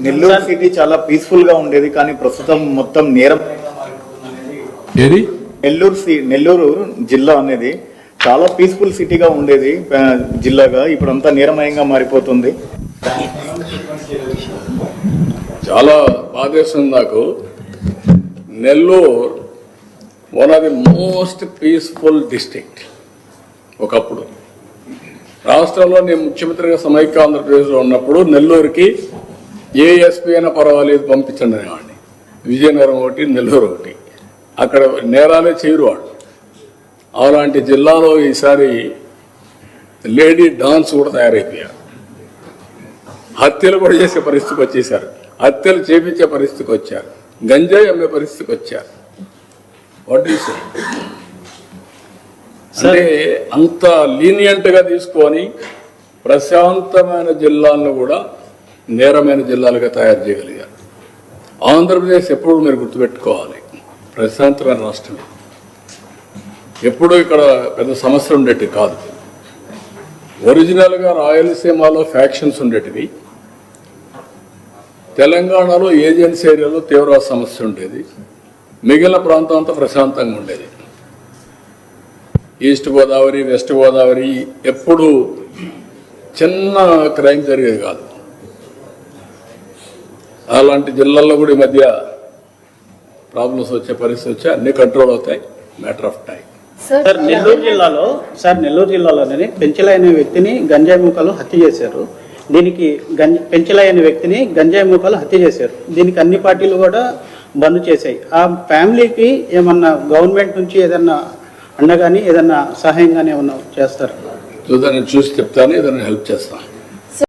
Nellore city చాలా పీస్ఫుల్గా ఉండేది కానీ ప్రస్తుతం మొత్తం నేరం. ఏది? నెల్లూరు సి- నెల్లూరు జిల్లా అనేది చాలా పీస్ఫుల్ సిటీగా ఉండేది జిల్లాగా. ఇప్పుడు అంతా నేరమయంగా మారిపోతుంది. చాలా బాధేస్తుంది నాకు. Nellore one of the most peaceful district ఒకప్పుడు. రాష్ట్రంలో నేను ముఖ్యమంత్రిగా సమైక్య ఆంధ్రప్రదేశ్లో ఉన్నప్పుడు నెల్లూరుకి ఏ ఎస్పీ అయినా పర్వాలేదు పంపించండి అనేవాడిని. విజయనగరం ఒకటి నెల్లూరు ఒకటి. అక్కడ నేరాలే చేయరు వాడు అలాంటి జిల్లాలో ఈసారి లేడీ డాన్స్ కూడా తయారైపోయారు. హత్యలు కూడా చేసే పరిస్థితికి వచ్చేసారు హత్యలు చేపించే పరిస్థితికి వచ్చారు. గంజాయి అమ్మే పరిస్థితికి వచ్చారు. వాట్ ఈస్ అంటే అంత లీనియంట్గా తీసుకొని ప్రశాంతమైన జిల్లాలను కూడా నేరమైన జిల్లాలుగా తయారు చేయగలిగారు ఆంధ్రప్రదేశ్ ఎప్పుడు మీరు గుర్తుపెట్టుకోవాలి ప్రశాంతమైన రాష్ట్రమే. ఎప్పుడు ఇక్కడ పెద్ద సమస్య ఉండేటి కాదు. ఒరిజినల్గా రాయలసీమలో ఫ్యాక్షన్స్ ఉండేటివి. తెలంగాణలో ఏజెన్సీ ఏరియాలో తీవ్ర సమస్య ఉండేది. మిగిలిన ప్రాంతం అంతా ప్రశాంతంగా ఉండేది. ఈస్ట్ గోదావరి వెస్ట్ గోదావరి ఎప్పుడు చిన్న క్రైమ్ జరిగేది కాదు. అలాంటి జిల్లాల్లో కూడా ఈ మధ్య ప్రాబ్లమ్స్ వచ్చే పరిస్థితి వచ్చి అన్ని కంట్రోల్ అవుతాయి. Matter of time sir Nellore జిల్లాలో సార్ నెల్లూరు జిల్లాలోనే పెంచలై అనే వ్యక్తిని గంజాయి మూకలు హత్య చేశారు. దీనికి గంజ పెంచలై అనే వ్యక్తిని గంజాయి మూకలు హత్య చేశారు. దీనికి అన్ని పార్టీలు కూడా బంద్ చేశాయి. ఆ ఫ్యామిలీకి ఏమన్నా గవర్నమెంట్ నుంచి ఏదన్నా అండగాని ఏదన్నా సహాయం కానీ ఏమన్నా చేస్తారు? చూద్దాం నేను చూసి చెప్తాను ఏదైనా హెల్ప్ చేస్తాను.